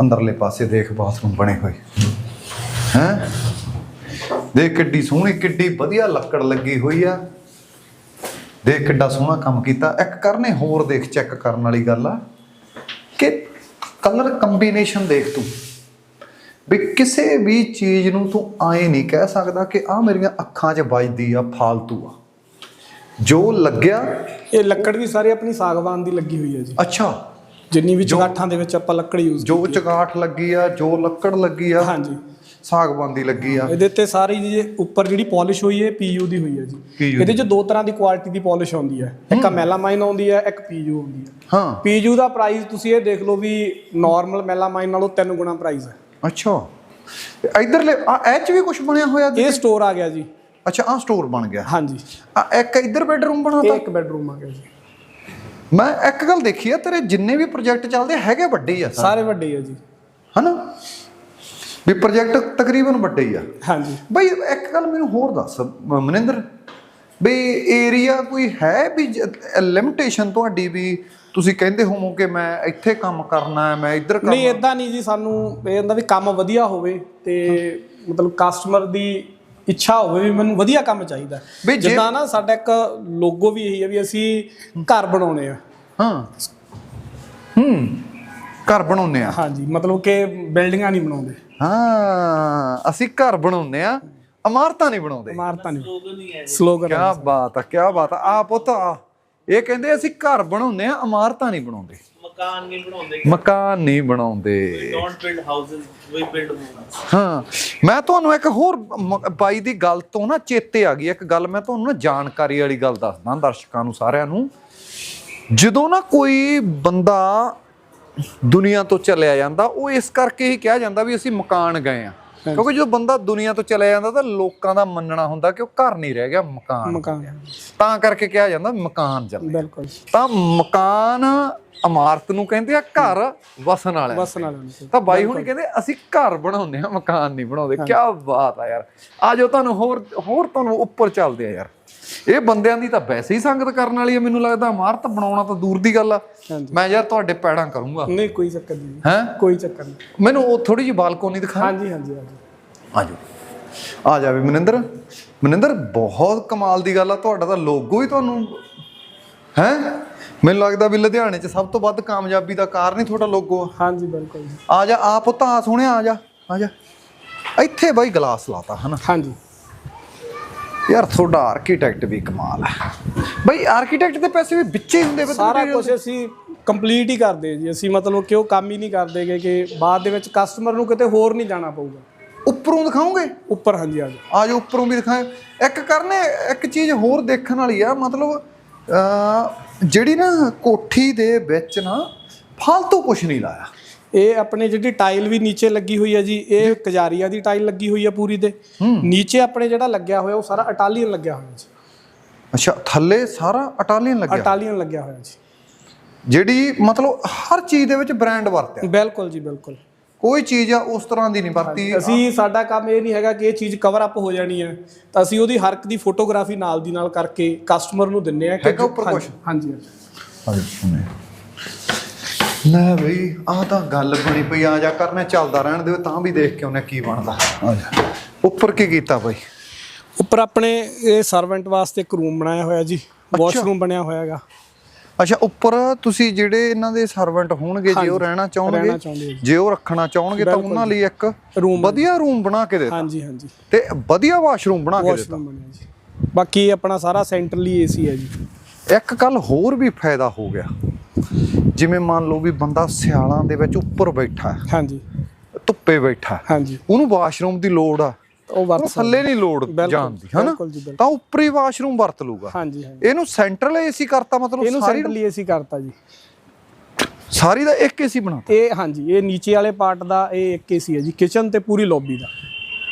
[SPEAKER 1] ਅੰਦਰਲੇ ਪਾਸੇ ਦੇਖ ਬਾਥਰੂਮ ਬਣੇ ਹੋਏ। ਹੈ? ਦੇਖ ਕਿੱਡੀ ਸੋਹਣੀ, ਕਿੱਡੀ ਵਧੀਆ ਲੱਕੜ ਲੱਗੀ ਹੋਈ ਆ। ਦੇਖ ਕਿੱਡਾ ਸੋਹਣਾ ਕੰਮ ਕੀਤਾ। ਇੱਕ ਕਰਨੇ, ਹੋਰ ਦੇਖ ਚੈੱਕ ਕਰਨ ਵਾਲੀ ਗੱਲ ਆ। ਕਿ ਕਲਰ ਕੰਬੀਨੇਸ਼ਨ ਦੇਖ ਤੂੰ। ਵੀ ਕਿਸੇ ਵੀ ਚੀਜ਼ ਨੂੰ ਤੂੰ ਆਏ ਨਹੀਂ ਕਹਿ ਸਕਦਾ ਕਿ ਆ ਮੇਰੀਆਂ ਅੱਖਾਂ 'ਚ ਵੱਜਦੀ ਆ ਫਾਲਤੂ ਆ। ਜੋ ਲੱਗਿਆ
[SPEAKER 2] ਇਹ ਲੱਕੜ ਵੀ ਸਾਰੀ ਆਪਣੀ ਸਾਗਵਾਨ ਦੀ ਲੱਗੀ ਹੋਈ ਹੈ ਜੀ।
[SPEAKER 1] ਅੱਛਾ।
[SPEAKER 2] ਜਿੰਨੀ ਵੀ ਚਗਾਠਾਂ ਦੇ ਵਿੱਚ ਆਪਾਂ ਲੱਕੜ ਯੂਜ਼
[SPEAKER 1] ਜੋ ਚਗਾਠ ਲੱਗੀ ਆ ਜੋ ਲੱਕੜ ਲੱਗੀ ਆ
[SPEAKER 2] ਹਾਂਜੀ।
[SPEAKER 1] ਸਾਗਵਾਨ ਦੀ ਲੱਗੀ ਆ।
[SPEAKER 2] ਇਹਦੇ ਤੇ ਸਾਰੀ ਜੀ ਉੱਪਰ ਜਿਹੜੀ ਪਾਲਿਸ਼ ਹੋਈ ਹੈ ਪੀਯੂ ਦੀ ਹੋਈ ਹੈ ਜੀ। ਇਹਦੇ ਚ ਦੋ ਤਰ੍ਹਾਂ ਦੀ ਕੁਆਲਿਟੀ ਦੀ ਪਾਲਿਸ਼ ਆਉਂਦੀ ਹੈ। ਇੱਕ ਮੈਲਾਮਾਈਨ ਆਉਂਦੀ ਹੈ ਇੱਕ ਪੀਯੂ ਆਉਂਦੀ ਹੈ।
[SPEAKER 1] ਹਾਂ।
[SPEAKER 2] ਪੀਯੂ ਦਾ ਪ੍ਰਾਈਸ ਤੁਸੀਂ ਇਹ ਦੇਖ ਲਓ ਵੀ ਨਾਰਮਲ ਮੈਲਾਮਾਈਨ ਨਾਲੋਂ ਤਿੰਨ ਗੁਣਾ ਪ੍ਰਾਈਸ ਹੈ।
[SPEAKER 1] ਅੱਛਾ। ਇਧਰਲੇ ਆ ਇਹ 'ਚ ਵੀ ਕੁਝ ਬਣਿਆ ਹੋਇਆ
[SPEAKER 2] ਇਹ ਸਟੋਰ ਆ ਗਿਆ ਜੀ।
[SPEAKER 1] ਅੱਛਾ ਆ ਸਟੋਰ ਬਣ ਗਿਆ।
[SPEAKER 2] ਹਾਂਜੀ।
[SPEAKER 1] ਆ ਇੱਕ ਇਧਰ ਬੈਡਰੂਮ
[SPEAKER 2] ਇਹ
[SPEAKER 1] ਬਣਾਤਾ?
[SPEAKER 2] ਇੱਕ ਬੈਡਰੂਮ ਆ ਗਿਆ ਜੀ।
[SPEAKER 1] ਮੈਂ ਇੱਕ ਗੱਲ ਦੇਖੀ ਆ ਤੇਰੇ ਜਿੰਨੇ ਵੀ ਪ੍ਰੋਜੈਕਟ ਚੱਲਦੇ ਹੈਗੇ ਵੱਡੇ ਹੀ ਆ ਸਾਰੇ।
[SPEAKER 2] ਸਾਰੇ ਵੱਡੇ ਆ ਜੀ।
[SPEAKER 1] ਹਨਾ? ਵੀ ਪ੍ਰੋਜੈਕਟ ਤਕਰੀਬਨ ਵੱਡੇ ਹੀ ਆ।
[SPEAKER 2] ਹਾਂਜੀ।
[SPEAKER 1] ਬਈ ਇੱਕ ਗੱਲ ਮੈਨੂੰ ਹੋਰ ਦੱਸ ਮ- ਮਨਿੰਦਰ। ਵੀ ਏਰੀਆ ਕੋਈ ਹੈ ਵੀ ਲਿਮਿਟੇਸ਼ਨ ਤੁਹਾਡੀ ਵੀ ਤੁਸੀਂ ਕਹਿੰਦੇ ਹੋਵੋ ਕਿ ਮੈਂ ਇੱਥੇ ਕੰਮ ਕਰਨਾ ਹੈ ਮੈਂ ਇੱਧਰ ਕੰਮ
[SPEAKER 2] ਨਹੀਂ ਇਦਾਂ ਨਹੀਂ ਜੀ ਸਾਨੂੰ ਇਹ ਹੁੰਦਾ ਵੀ ਕੰਮ ਵਧੀਆ ਹੋਵੇ ਤੇ ਮਤਲਬ ਕਸਟਮਰ ਦੀ ਇੱਛਾ ਹੋਵੇ ਵੀ ਮੈਨੂੰ ਵਧੀਆ ਕੰਮ ਚਾਹੀਦਾ ਜਿੱਦਾਂ ਨਾ ਸਾਡਾ ਇੱਕ ਲੋਗੋ ਵੀ ਇਹੀ ਹੈ ਵੀ ਅਸੀਂ ਘਰ ਬਣਾਉਣੇ ਆ।
[SPEAKER 1] ਹਾਂ। ਹੂੰ ਘਰ ਬਣਾਉਂਦੇ ਆ।
[SPEAKER 2] ਹਾਂਜੀ ਮਤਲਬ ਕਿ ਬਿਲਡਿੰਗਾਂ ਨਹੀਂ ਬਣਾਉਂਦੇ।
[SPEAKER 1] ਹਾਂ ਅਸੀਂ ਘਰ ਬਣਾਉਂਦੇ ਆ ਇਮਾਰਤਾਂ ਨਹੀਂ ਬਣਾਉਂਦੇ।
[SPEAKER 2] ਇਮਾਰਤਾਂ ਨਹੀਂ ਸਲੋਗਨ
[SPEAKER 1] ਕੀ ਬਾਤ ਆ ਕੀ ਬਾਤ ਆ। ਆ ਪੁੱਤ ਆ ਇਹ ਕਹਿੰਦੇ ਅਸੀਂ ਘਰ ਬਣਾਉਂਦੇ ਆ ਇਮਾਰਤਾਂ ਨਹੀਂ ਬਣਾਉਂਦੇ।
[SPEAKER 3] ਮਕਾਨ ਨਹੀਂ ਬਣਾਉਂਦੇ।
[SPEAKER 1] ਮਕਾਨ ਨਹੀਂ ਬਣਾਉਂਦੇ।
[SPEAKER 3] Don't build houses we build homes
[SPEAKER 1] ਹਾਂ ਮੈਂ ਤੁਹਾਨੂੰ ਇੱਕ ਹੋਰ ਮ- ਬਾਈ ਦੀ ਗੱਲ ਤੋਂ ਨਾ ਚੇਤੇ ਆ ਗਈ ਇੱਕ ਗੱਲ ਮੈਂ ਤੁਹਾਨੂੰ ਨਾ ਜਾਣਕਾਰੀ ਵਾਲੀ ਗੱਲ ਦੱਸਦਾ ਦਰਸ਼ਕਾਂ ਨੂੰ ਸਾਰਿਆਂ ਨੂੰ। ਜਦੋਂ ਨਾ ਕੋਈ ਬੰਦਾ ਦੁਨੀਆ ਤੋਂ ਚਲਿਆ ਜਾਂਦਾ ਉਹ ਇਸ ਕਰਕੇ ਹੀ ਕਿਹਾ ਜਾਂਦਾ ਵੀ ਅਸੀਂ ਮਕਾਨ ਗਏ ਆ ਕਿਉਂਕਿ ਜਦੋਂ ਬੰਦਾ ਦੁਨੀਆ ਤੋਂ ਚਲਿਆ ਜਾਂਦਾ ਤਾਂ ਲੋਕਾਂ ਦਾ ਮੰਨਣਾ ਹੁੰਦਾ ਕਿ ਉਹ ਘਰ ਨਹੀਂ ਰਹਿ ਗਿਆ ਮਕਾਨ।
[SPEAKER 2] ਮਕਾਨ।
[SPEAKER 1] ਤਾਂ ਕਰਕੇ ਕਿਹਾ ਜਾਂਦਾ ਮਕਾਨ ਚੱਲੇ
[SPEAKER 2] ਬਿਲਕੁਲ
[SPEAKER 1] ਤਾਂ ਮਕਾਨ ਇਮਾਰਤ ਨੂੰ ਕਹਿੰਦੇ ਆ ਘਰ ਵਸਣ
[SPEAKER 2] ਬਸ ਨਾਲ ਨਹੀਂ
[SPEAKER 1] ਤਾਂ ਬਾਈ ਹੁਣੀ ਕਹਿੰਦੇ ਅਸੀਂ ਘਰ ਬਣਾਉਂਦੇ ਆ ਮਕਾਨ ਨਹੀਂ ਬਣਾਉਂਦੇ। ਕੀ ਬਾਤ ਆ ਯਾਰ। ਆ ਜੋ ਤੁਹਾਨੂੰ ਹੋਰ ਹੋਰ ਤੁਹਾਨੂੰ ਉੱਪਰ ਚੱਲਦੇ ਆ ਯਾਰ। ਇਹ ਬੰਦਿਆਂ ਦੀ ਤਾਂ ਵੈਸੇ ਹੀ ਸੰਗਤ ਕਰਨ ਵਾਲੀ ਹੈ ਮੈਨੂੰ ਲੱਗਦਾ ਇਮਾਰਤ ਬਣਾਉਣਾ ਤਾਂ ਦੂਰ ਦੀ ਗੱਲ ਆ। ਮੈਂ ਯਾਰ ਤੁਹਾਡੇ ਪੈੜਾਂ ਕਰੂੰਗਾ।
[SPEAKER 2] ਨਹੀਂ ਕੋਈ ਚੱਕਰ ਨਹੀਂ।
[SPEAKER 1] ਹੈ?
[SPEAKER 2] ਕੋਈ ਚੱਕਰ ਨਹੀਂ।
[SPEAKER 1] ਮੈਨੂੰ ਉਹ ਥੋੜੀ ਜਿਹੀ ਬਾਲਕੋਨੀ ਦਿਖਾ।
[SPEAKER 2] ਹਾਂਜੀ ਹਾਂਜੀ ਹਾਂਜੀ।
[SPEAKER 1] ਆ ਜਾਵੇ ਮਨਿੰਦਰ। ਮਨਿੰਦਰ ਬਹੁਤ ਕਮਾਲ ਦੀ ਗੱਲ ਆ ਤੁਹਾਡਾ ਤਾਂ ਲੋਗੋ ਹੀ ਤੁਹਾਨੂੰ ਹੈ? ਮੈਨੂੰ ਲੱਗਦਾ ਵੀ ਲੁਧਿਆਣੇ 'ਚ ਸਭ ਤੋਂ ਵੱਧ ਕਾਮਯਾਬੀ ਦਾ ਕਾਰਨ ਹੀ ਤੁਹਾਡਾ ਲੋਗੋ ਆ।
[SPEAKER 2] ਹਾਂਜੀ ਬਿਲਕੁਲ
[SPEAKER 1] ਆ ਜਾ ਆ ਪੁੱਤ ਆ ਸੋਹਣਿਆ ਆ ਜਾ ਆ ਜਾ। ਇੱਥੇ ਬਾਈ ਗਲਾਸ ਲਾਤਾ ਹਨਾ?
[SPEAKER 2] ਹਾਂਜੀ।
[SPEAKER 1] ਯਾਰ ਤੁਹਾਡਾ ਆਰਕੀਟੈਕਟ ਵੀ ਕਮਾਲ ਹੈ। ਬਾਈ ਆਰਕੀਟੈਕਟ ਦੇ ਪੈਸੇ ਵੀ ਵਿੱਚੇ ਹੀ ਹੁੰਦੇ ਵੇ
[SPEAKER 2] ਸਾਰਾ ਕੁਝ ਅਸੀਂ ਕੰਪਲੀਟ ਹੀ ਕਰਦੇ ਜੀ। ਅਸੀਂ ਮਤਲਬ ਕਿ ਉਹ ਕੰਮ ਹੀ ਨਹੀਂ ਕਰਦੇਗੇ ਕਿ ਬਾਅਦ ਦੇ ਵਿੱਚ ਕਸਟਮਰ ਨੂੰ ਕਿਤੇ ਹੋਰ ਨਹੀਂ ਜਾਣਾ ਪਊਗਾ।
[SPEAKER 1] ਉੱਪਰੋਂ ਦਿਖਾਓਗੇ?
[SPEAKER 2] ਉੱਪਰ ਹਾਂਜੀ ਆ ਜਾਓ
[SPEAKER 1] ਆ ਜਾ ਉੱਪਰੋਂ ਵੀ ਦਿਖਾਏ ਇੱਕ ਕਰਨੇ ਇੱਕ ਚੀਜ਼ ਹੋਰ ਦੇਖਣ ਵਾਲੀ ਆ ਮਤਲਬ ਜਿਹੜੀ ਨਾ ਕੋਠੀ ਦੇ ਵਿੱਚ ਨਾ ਫालतू ਕੁਝ ਨਹੀਂ ਲਾਇਆ।
[SPEAKER 2] ਇਹ ਆਪਣੇ ਜਿਹੜੀ ਟਾਈਲ ਵੀ ਨੀਚੇ ਲੱਗੀ ਹੋਈ ਹੈ ਜੀ ਇਹ ਕਜਾਰੀਆ ਦੀ ਟਾਈਲ ਲੱਗੀ ਹੋਈ ਹੈ ਪੂਰੀ ਤੇ। ਨੀਚੇ ਆਪਣੇ ਜਿਹੜਾ ਲੱਗਿਆ ਹੋਇਆ ਉਹ ਸਾਰਾ ਇਟਾਲੀਅਨ ਲੱਗਿਆ ਹੋਇਆ ਜੀ।
[SPEAKER 1] ਅੱਛਾ ਥੱਲੇ ਸਾਰਾ ਇਟਾਲੀਅਨ ਲੱਗਿਆ?
[SPEAKER 2] ਇਟਾਲੀਅਨ ਲੱਗਿਆ ਹੋਇਆ ਜੀ।
[SPEAKER 1] ਜਿਹੜੀ ਮਤਲਬ ਹਰ ਚੀਜ਼ ਦੇ ਵਿੱਚ ਬ੍ਰਾਂਡ ਵਰਤਿਆ
[SPEAKER 2] ਬਿਲਕੁਲ ਜੀ ਬਿਲਕੁਲ।
[SPEAKER 1] ਕੋਈ ਚੀਜ਼ ਆ ਉਸ ਤਰ੍ਹਾਂ ਦੀ ਨਹੀਂ ਵਰਤੀ।
[SPEAKER 2] ਅਸੀਂ ਸਾਡਾ ਕੰਮ ਇਹ ਨਹੀਂ ਹੈਗਾ ਕਿ ਇਹ ਚੀਜ਼ ਕਵਰ ਅਪ ਹੋ ਜਾਣੀ ਹੈ। ਤਾਂ ਅਸੀਂ ਉਹਦੀ ਹਰ ਇੱਕ ਦੀ ਫੋਟੋਗ੍ਰਾਫੀ ਨਾਲ ਦੀ ਨਾਲ ਕਰਕੇ ਕਸਟਮਰ ਨੂੰ ਦਿੰਨੇ ਆ ਕਿ? ਹਾਂਜੀ ਹਾਂਜੀ।
[SPEAKER 1] ਲੈ ਬਈ ਆਹ ਤਾਂ ਗੱਲ ਬਣੀ ਪਈ ਆ ਜਾ ਕਰਨੇ ਚੱਲਦਾ ਰਹਿਣ ਦਿਓ ਤਾਂ ਵੀ ਦੇਖ ਕੇ ਉਹਨੇ ਕੀ ਬਣਦਾ। ਆ ਜਾ। ਉੱਪਰ ਕੀ ਕੀਤਾ ਬਈ?
[SPEAKER 2] ਉੱਪਰ ਆਪਣੇ ਇਹ ਸਰਵੈਂਟ ਵਾਸਤੇ ਇੱਕ ਰੂਮ ਬਣਾਇਆ ਹੋਇਆ ਜੀ ਵਾਸ਼ਰੂਮ ਬਣਿਆ ਹੋਇਆ ਹੈਗਾ।
[SPEAKER 1] ਅੱਛਾ ਉੱਪਰ ਤੁਸੀਂ ਜਿਹੜੇ ਇਹਨਾਂ ਦੇ ਸਰਵੈਂਟ ਹੋਣਗੇ ਜੇ ਉਹ ਰਹਿਣਾ ਚਾਹਣਗੇ
[SPEAKER 2] ਚਾਹੁੰਦੇ ਆ ਜੀ।
[SPEAKER 1] ਉਹ ਰੱਖਣਾ ਚਾਹਣਗੇ ਤਾਂ ਉਹਨਾਂ ਲਈ ਇੱਕ ਵਧੀਆ ਰੂਮ ਬਣਾ ਕੇ ਦੇ
[SPEAKER 2] ਹਾਂਜੀ ਹਾਂਜੀ।
[SPEAKER 1] ਤੇ ਵਧੀਆ ਵਾਸ਼ਰੂਮ ਬਣਾ ਕੇ ਦਿੱਤਾ।
[SPEAKER 2] ਵਾਸ਼ਰੂਮ ਬਣਿਆ ਜੀ। ਬਾਕੀ ਆਪਣਾ ਸਾਰਾ ਸੈਂਟਰਲੀ ਏਸੀ ਹੈ ਜੀ।
[SPEAKER 1] ਇੱਕ ਗੱਲ ਹੋਰ ਵੀ ਫਾਇਦਾ ਹੋ ਗਿਆ। ਜਿਵੇਂ ਮੰਨ ਲਓ ਵੀ ਬੰਦਾ ਸਿਆਲਾਂ ਦੇ ਵਿੱਚ ਉੱਪਰ ਬੈਠਾ ਹੈ,
[SPEAKER 2] ਹਾਂਜੀ।
[SPEAKER 1] ਧੁੱਪੇ ਬੈਠਾ
[SPEAKER 2] ਹਾਂਜੀ।
[SPEAKER 1] ਉਹਨੂੰ ਵਾਸ਼ਰੂਮ ਦੀ ਲੋੜ ਆ।
[SPEAKER 2] ਉਹ ਵਰਤ
[SPEAKER 1] ਥੱਲੇ ਨਹੀਂ ਲੋੜ
[SPEAKER 2] ਬਿਲਕੁਲ,
[SPEAKER 1] ਜਾਣ ਦੀ ਹਨਾ। ਤਾਂ ਉੱਪਰ ਹੀ ਵਾਸ਼ਰੂਮ ਵਰਤ ਲੂਗਾ
[SPEAKER 2] ਹਾਂਜੀ ਹਾਂਜੀ।
[SPEAKER 1] ਇਹਨੂੰ ਸੈਂਟਰਲ ਏਸੀ ਕਰਤਾ ਮਤਲਬ
[SPEAKER 2] ਇਹਨੂੰ ਸੈਂਟਰਲੀ ਏਸੀ ਕਰਤਾ ਜੀ।
[SPEAKER 1] ਸਾਰੀ ਦਾ ਇੱਕ ਏਸੀ ਬਣਾਤਾ।
[SPEAKER 2] ਇਹ ਹਾਂਜੀ ਇਹ ਨੀਚੇ ਵਾਲੇ ਪਾਰਟ ਦਾ ਇਹ ਇੱਕ ਏਸੀ ਹੈ ਜੀ ਕਿਚਨ ਤੇ ਪੂਰੀ ਲੌਬੀ ਦਾ।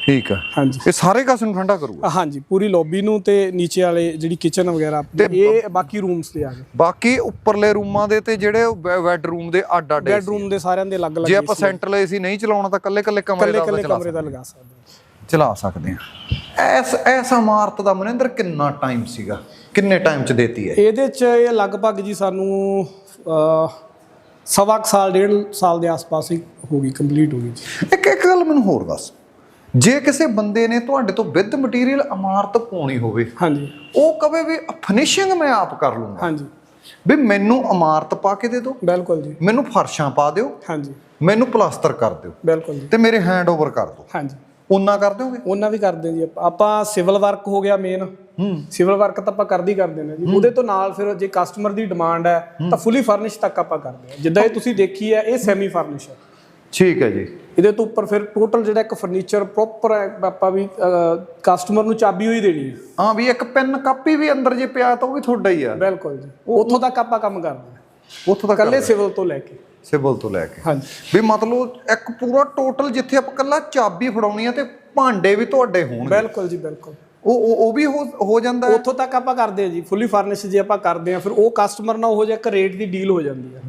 [SPEAKER 1] ਠੀਕ ਆ।
[SPEAKER 2] ਹਾਂਜੀ।
[SPEAKER 1] ਇਹ ਸਾਰੇ ਕਸ ਨੂੰ ਠੰਡਾ ਕਰੂਗਾ?
[SPEAKER 2] ਹਾਂਜੀ ਪੂਰੀ ਲੌਬੀ ਨੂੰ ਤੇ ਨੀਚੇ ਵਾਲੇ ਜਿਹੜੀ ਕਿਚਨ ਵਗੈਰਾ ਆਪਣੀ, ਇਹ ਬਾਕੀ ਰੂਮਸ ਤੇ ਆ ਗਏ।
[SPEAKER 1] ਬਾਕੀ ਉੱਪਰਲੇ ਰੂਮਾਂ ਦੇ ਤੇ ਜਿਹੜੇ ਬੈੱਡ ਰੂਮ ਦੇ ਅੱਡ ਅੱਡ
[SPEAKER 2] ਬੈਡਰੂਮ ਦੇ ਸਾਰਿਆਂ ਦੇ ਅਲੱਗ-ਅਲੱਗ
[SPEAKER 1] ਜੇ ਆਪਾਂ ਸੈਂਟਰਲ ਏਸੀ ਨਹੀਂ ਚਲਾਉਣਾ ਤਾਂ ਕੱਲੇ ਕੱਲੇ ਕਮਰੇ ਦਾ
[SPEAKER 2] ਕੱਲੇ
[SPEAKER 1] ਚਲਾ
[SPEAKER 2] ਕਮਰੇ ਦਾ ਲਗਾ ਸਕਦੇ ਹਾਂ।
[SPEAKER 1] ਚਲਾ ਸਕਦੇ ਆ ਐਸ ਐਸ ਇਮਾਰਤ ਦਾ ਮਨਿੰਦਰ ਕਿੰਨਾ ਟਾਈਮ ਸੀਗਾ? ਕਿੰਨੇ ਟਾਈਮ ਚ ਦੇਤੀ ਹੈ?
[SPEAKER 2] ਇਹਦੇ ਚ ਇਹ ਲਗਭਗ ਜੀ ਸਾਨੂੰ ਸਵਾ ਕੁ ਸਾਲ ਡੇਢ ਸਾਲ ਦੇ ਆਸ-ਪਾਸ ਹੀ ਹੋ ਗਈ ਕੰਪਲੀਟ ਹੋ ਗਈ ਜੀ।
[SPEAKER 1] ਇੱਕ ਇੱਕ ਗੱਲ ਮੈਨੂੰ ਹੋਰ ਦੱਸ। ਜੇ ਕਿਸੇ ਬੰਦੇ ਨੇ ਤੁਹਾਡੇ ਤੋਂ ਵਿਦ ਮਟੀਰੀਅਲ ਇਮਾਰਤ ਪਾਉਣੀ ਹੋਵੇ
[SPEAKER 2] ਹਾਂਜੀ।
[SPEAKER 1] ਉਹ ਕਵੇ ਵੀ ਫਿਨਿਸ਼ਿੰਗ ਮੈਂ ਆਪ ਕਰ ਲੂੰਗਾ।
[SPEAKER 2] ਹਾਂਜੀ।
[SPEAKER 1] ਵੀ ਮੈਨੂੰ ਇਮਾਰਤ ਪਾ ਕੇ ਦੇ ਦਿਓ।
[SPEAKER 2] ਬਿਲਕੁਲ ਜੀ।
[SPEAKER 1] ਮੈਨੂੰ ਫਰਸ਼ਾਂ ਪਾ ਦਿਓ।
[SPEAKER 2] ਹਾਂਜੀ।
[SPEAKER 1] ਮੈਨੂੰ ਪਲਾਸਟਰ ਕਰ ਦਿਓ।
[SPEAKER 2] ਬਿਲਕੁਲ ਜੀ।
[SPEAKER 1] ਤੇ ਮੇਰੇ ਹੈਂਡਓਵਰ ਕਰ ਦਿਓ।
[SPEAKER 2] ਹਾਂਜੀ।
[SPEAKER 1] ਉਹਨਾਂ ਕਰ ਦਿਓਗੇ?
[SPEAKER 2] ਉਹਨਾਂ ਵੀ ਕਰਦੇ ਜੀ। ਆਪਾਂ। ਆਪਾਂ ਸਿਵਲ ਵਰਕ ਹੋ ਗਿਆ ਮੇਨ ਸਿਵਲ ਵਰਕ ਤਾਂ ਆਪਾਂ ਕਰਦੇ ਹੀ ਕਰਦੇ ਨੇ ਜੀ। ਉਹਦੇ ਤੋਂ ਨਾਲ ਫਿਰ ਜੇ ਕਸਟਮਰ ਦੀ ਡਿਮਾਂਡ ਹੈ ਤਾਂ ਫੁੱਲੀ ਫਰਨਿਸ਼ ਤੱਕ ਆਪਾਂ ਕਰਦੇ ਹਾਂ। ਜਿੱਦਾਂ ਇਹ ਤੁਸੀਂ ਦੇਖੀ ਹੈ ਇਹ ਸੈਮੀ ਫਰਨਿਸ਼ ਹੈ।
[SPEAKER 1] ਠੀਕ ਹੈ ਜੀ।
[SPEAKER 2] ਇਹਦੇ ਤੋਂ ਉੱਪਰ ਫਿਰ ਟੋਟਲ ਜਿਹੜਾ ਇੱਕ ਫਰਨੀਚਰ ਪ੍ਰੋਪਰ ਆਪਾਂ ਵੀ ਕਸਟਮਰ ਨੂੰ ਚਾਬੀ ਹੋਈ ਦੇਣੀ ਹੈ।
[SPEAKER 1] ਹਾਂ ਵੀ ਇੱਕ ਪੈਨ ਕਾਪੀ ਵੀ ਅੰਦਰ ਜੇ ਪਿਆ ਤਾਂ ਉਹ ਵੀ ਤੁਹਾਡਾ ਹੀ ਆ।
[SPEAKER 2] ਬਿਲਕੁਲ ਜੀ। ਉੱਥੋਂ ਤੱਕ ਆਪਾਂ ਕੰਮ ਕਰਦੇ ਹਾਂ।
[SPEAKER 1] ਉੱਥੋਂ ਤੱਕ
[SPEAKER 2] ਇਕੱਲੇ ਸਿਵਲ ਤੋਂ ਲੈ ਕੇ।
[SPEAKER 1] ਸਿਵਲ ਤੋਂ ਲੈ ਕੇ।
[SPEAKER 2] ਹਾਂਜੀ।
[SPEAKER 1] ਵੀ ਮਤਲਬ ਇੱਕ ਪੂਰਾ ਟੋਟਲ ਜਿੱਥੇ ਆਪਾਂ ਕੱਲਾ ਚਾਬੀ ਫੜਾਉਣੀ ਆ ਤੇ ਭਾਂਡੇ ਵੀ ਤੁਹਾਡੇ ਹੋਣਗੇ।
[SPEAKER 2] ਬਿਲਕੁਲ ਜੀ ਬਿਲਕੁਲ।
[SPEAKER 1] ਉਹ ਉਹ ਵੀ ਹੋ ਜਾਂਦਾ ਹੈ।
[SPEAKER 2] ਉੱਥੋਂ ਤੱਕ ਆਪਾਂ ਕਰਦੇ ਹਾਂ ਜੀ ਫੁੱਲੀ ਫਰਨਿਸ਼ ਜੇ ਆਪਾਂ ਕਰਦੇ ਹਾਂ ਫਿਰ ਉਹ ਕਸਟਮਰ ਨਾਲ ਉਹ ਜਿਹਾ ਇੱਕ ਰੇਟ ਦੀ ਡੀਲ ਹੋ ਜਾਂਦੀ ਹੈ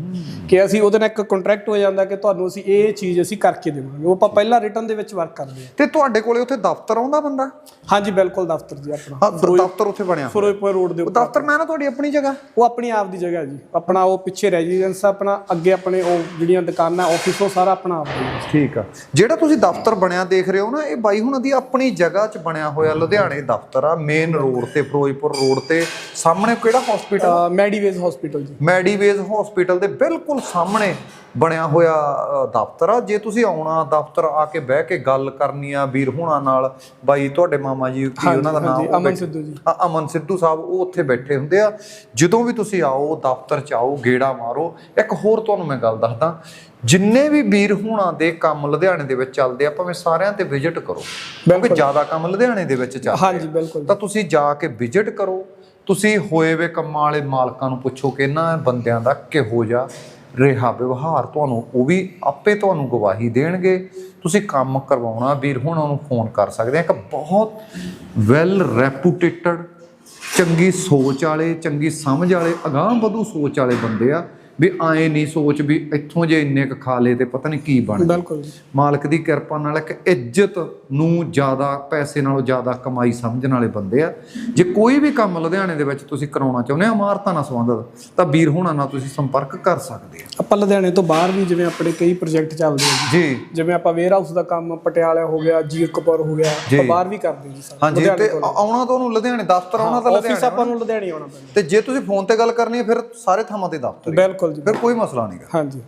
[SPEAKER 2] ਕਿ ਅਸੀਂ ਉਹਦੇ ਨਾਲ ਇੱਕ ਕੰਟਰੈਕਟ ਹੋ ਜਾਂਦਾ ਕਿ ਤੁਹਾਨੂੰ ਅਸੀਂ ਇਹ ਚੀਜ਼ ਅਸੀਂ ਕਰਕੇ ਦੇਵਾਂਗੇ। ਉਹ ਆਪਾਂ ਪਹਿਲਾਂ ਰਿਟਰਨ ਦੇ ਵਿੱਚ ਵਰਕ ਕਰਦੇ ਹਾਂ।
[SPEAKER 1] ਤੇ ਤੁਹਾਡੇ ਕੋਲੇ ਉੱਥੇ ਦਫ਼ਤਰ ਆਉਂਦਾ ਬੰਦਾ?
[SPEAKER 2] ਹਾਂਜੀ ਬਿਲਕੁਲ ਦਫ਼ਤਰ ਜੀ ਆਪਣਾ।
[SPEAKER 1] ਦਫ਼ਤਰ ਉੱਥੇ ਬਣਿਆ।
[SPEAKER 2] ਫਿਰੋਜ਼ਪੁਰ ਰੋਡ ਦੇ ਉੱਪਰ
[SPEAKER 1] ਦਫ਼ਤਰ ਮੈਂ ਨਾ ਤੁਹਾਡੀ ਆਪਣੀ ਜਗ੍ਹਾ।
[SPEAKER 2] ਉਹ ਆਪਣੀ ਆਪ ਦੀ ਜਗ੍ਹਾ ਜੀ। ਆਪਣਾ ਉਹ ਪਿੱਛੇ ਰੈਜ਼ੀਡੈਂਸ ਆਪਣਾ ਅੱਗੇ ਆਪਣੇ ਉਹ ਜਿਹੜੀਆਂ ਦੁਕਾਨਾਂ ਆਫਿਸ ਉਹ ਸਾਰਾ ਆਪਣਾ ਆਪ ਦਾ
[SPEAKER 1] ਠੀਕ ਆ। ਜਿਹੜਾ ਤੁਸੀਂ ਦਫ਼ਤਰ ਬਣਿਆ ਦੇਖ ਰਹੇ ਹੋ ਨਾ ਇਹ ਬਾਈ ਹੁਣਾਂ ਦੀ ਆਪਣੀ ਜਗ੍ਹਾ 'ਚ ਬਣਿਆ ਹੋਇਆ ਲੁਧਿਆਣੇ ਦਫ਼ਤਰ ਆ ਮੇਨ ਰੋਡ ਤੇ ਫਿਰੋਜ਼ਪੁਰ ਰੋਡ ਤੇ। ਸਾਹਮਣੇ ਕਿਹੜਾ ਹਸਪੀਟਲ
[SPEAKER 2] ਮੈਡੀਵੇਜ਼ ਹਸਪੀਟਲ ਜੀ।
[SPEAKER 1] ਮੈਡੀਵੇਜ਼ ਹਸਪੀਟਲ ਦੇ ਬਿਲਕੁਲ ਸਾਹਮਣੇ। ਬਣਿਆ ਹੋਇਆ ਦਫ਼ਤਰ ਆ। ਜੇ ਤੁਸੀਂ ਆਉਣਾ ਦਫ਼ਤਰ ਆ ਕੇ ਬਹਿ ਕੇ ਗੱਲ ਕਰਨੀ ਆ ਵੀਰ ਹੁਣਾਂ ਨਾਲ ਬਾਈ ਤੁਹਾਡੇ ਮਾਮਾ ਜੀ ਕੀ ਉਹਨਾਂ ਦਾ ਨਾਮ?
[SPEAKER 2] ਅਮਨ ਸਿੱਧੂ ਜੀ।
[SPEAKER 1] ਹਾਂ, ਅਮਨ ਸਿੱਧੂ ਸਾਹਿਬ ਉਹ ਉੱਥੇ ਬੈਠੇ ਹੁੰਦੇ ਆ। ਜਦੋਂ ਵੀ ਤੁਸੀਂ ਆਓ ਦਫ਼ਤਰ ਚ ਆਓ ਗੇੜਾ ਮਾਰੋ। ਇੱਕ ਹੋਰ ਤੁਹਾਨੂੰ ਮੈਂ ਗੱਲ ਦੱਸਦਾ। ਜਿੰਨੇ ਵੀ ਵੀਰ ਹੁਣਾਂ ਦੇ ਕੰਮ ਲੁਧਿਆਣੇ ਦੇ ਵਿੱਚ ਚੱਲਦੇ ਆ ਭਾਵੇਂ ਸਾਰਿਆਂ ਤੇ ਵਿਜ਼ਿਟ ਕਰੋ ਕਿਉਂਕਿ ਜ਼ਿਆਦਾ ਕੰਮ ਲੁਧਿਆਣੇ ਦੇ ਵਿੱਚ ਚੱਲਦੇ
[SPEAKER 2] ਹਾਂਜੀ ਬਿਲਕੁਲ
[SPEAKER 1] ਤਾਂ ਤੁਸੀਂ ਜਾ ਕੇ ਵਿਜ਼ਿਟ ਕਰੋ। ਤੁਸੀਂ ਹੋਏ ਵੇ ਕੰਮਾਂ ਵਾਲੇ ਮਾਲਕਾਂ ਨੂੰ ਪੁੱਛੋ ਕਿ ਇਹਨਾਂ ਬੰਦਿਆਂ ਦਾ ਕਿਹੋ ਜਿਹਾ ਰਿਹਾ ਵਿਵਹਾਰ ਤੁਹਾਨੂੰ, ਉਹ ਵੀ ਆਪੇ ਤੁਹਾਨੂੰ ਗਵਾਹੀ ਦੇਣਗੇ। ਤੁਸੀਂ ਕੰਮ ਕਰਵਾਉਣਾ, ਵੀਰ ਹੁਣ ਉਹਨੂੰ ਫੋਨ ਕਰ ਸਕਦੇ ਆ। ਇੱਕ ਬਹੁਤ ਵੈਲ ਰੈਪੂਟੇਟਡ ਚੰਗੀ ਸੋਚ ਵਾਲੇ, ਚੰਗੀ ਸਮਝ ਵਾਲੇ, ਅਗਾਂਹ ਵਧੂ ਸੋਚ ਵਾਲੇ ਬੰਦੇ ਆ। ਵੀ ਆਏ ਨਹੀਂ ਸੋਚ ਵੀ ਇੱਥੋਂ ਜੇ ਇੰਨੇ ਕ ਖਾ ਲੇ ਤੇ ਪਤਾ ਨਹੀਂ ਕੀ ਬਣ
[SPEAKER 2] ਬਿਲਕੁਲ
[SPEAKER 1] ਮਾਲਕ ਦੀ ਕਿਰਪਾ ਨਾਲ ਇੱਕ ਇੱਜ਼ਤ ਨੂੰ ਜ਼ਿਆਦਾ ਪੈਸੇ ਨਾਲੋਂ ਜ਼ਿਆਦਾ ਕਮਾਈ ਸਮਝਣ ਵਾਲੇ ਬੰਦੇ ਆ। ਜੇ ਕੋਈ ਵੀ ਕੰਮ ਲੁਧਿਆਣੇ ਦੇ ਵਿੱਚ ਤੁਸੀਂ ਕਰਾਉਣਾ ਚਾਹੁੰਦੇ ਆ ਇਮਾਰਤਾਂ ਨਾਲ ਸੰਬੰਧਿਤ ਤਾਂ ਵੀਰ ਹੋਣਾ ਨਾਲ ਤੁਸੀਂ ਸੰਪਰਕ ਕਰ ਸਕਦੇ ਆ।
[SPEAKER 2] ਆਪਾਂ ਲੁਧਿਆਣੇ ਤੋਂ ਬਾਹਰ ਵੀ ਜਿਵੇਂ ਆਪਣੇ ਕਈ ਪ੍ਰੋਜੈਕਟ ਚੱਲਦੇ ਆ ਜੀ। ਜਿਵੇਂ ਆਪਾਂ ਵੇਅਰ ਹਾਊਸ ਦਾ ਕੰਮ ਪਟਿਆਲਾ ਹੋ ਗਿਆ ਜੀਰਕਪੁਰ ਹੋ ਗਿਆ। ਆਪਾਂ ਬਾਹਰ ਵੀ ਕਰਦੇ ਜੀ ਸਰ
[SPEAKER 1] ਹਾਂਜੀ ਤੇ ਆਉਣਾ ਤੁਹਾਨੂੰ ਲੁਧਿਆਣੇ ਦਫ਼ਤਰ ਆਉਣਾ ਤਾਂ
[SPEAKER 2] ਆਫਿਸ
[SPEAKER 1] ਲੁਧਿਆਣੇ
[SPEAKER 2] ਆਪਾਂ ਨੂੰ ਲੁਧਿਆਣੇ ਆਉਣਾ ਪੈਂਦਾ।
[SPEAKER 1] ਤੇ ਜੇ ਤੁਸੀਂ ਫੋਨ ਤੇ ਗੱਲ ਕਰਨੀ ਹੈ ਫਿਰ ਸਾਰੇ ਥਾਵਾਂ ਤੇ ਦਫ਼ਤਰ ਹੀ।
[SPEAKER 2] ਬਿਲਕੁਲ ਜੀ
[SPEAKER 1] ਫਿਰ ਕੋਈ ਮਸਲਾ ਨਹੀਂਗਾ
[SPEAKER 2] ਹਾਂਜੀ।